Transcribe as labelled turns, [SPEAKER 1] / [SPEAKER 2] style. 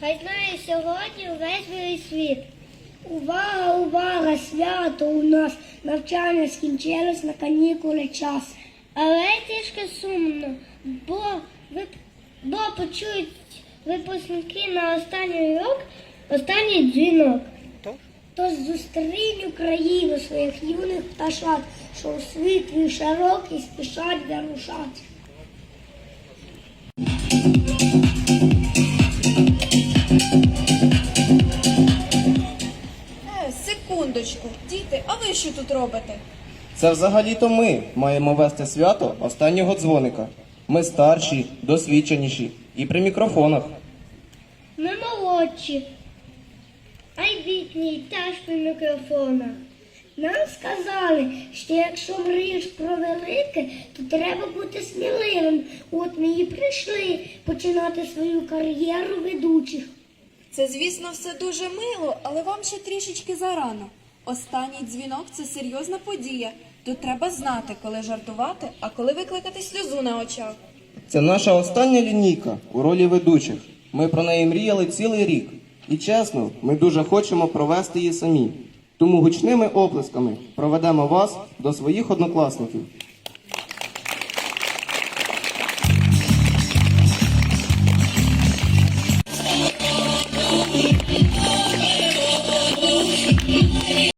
[SPEAKER 1] Хай знає сьогодні увесь мій світ. Увага, увага, свято у нас. Навчання скінчилось на канікули час. Але трішки сумно, бо, бо почують випускники на останній урок останній дзвінок. Тож зустрінь Україну своїх юних пташат, що у світ широкий спішать вирушати.
[SPEAKER 2] Секундочку, діти, а ви що тут робите?
[SPEAKER 3] Це взагалі-то ми маємо вести свято останнього дзвоника. Ми старші, досвідченіші і при мікрофонах.
[SPEAKER 1] Ми молодші, а й бідні теж при мікрофонах. Нам сказали, що якщо мрієш про велике, то треба бути сміливим. От ми і прийшли починати свою кар'єру ведучих.
[SPEAKER 2] Це, звісно, все дуже мило, але вам ще трішечки зарано. Останній дзвінок це серйозна подія. Тут треба знати, коли жартувати, а коли викликати сльозу на очах.
[SPEAKER 3] Це наша остання лінійка у ролі ведучих. Ми про неї мріяли цілий рік. І чесно, ми дуже хочемо провести її самі. Тому гучними оплесками проведемо вас до своїх однокласників.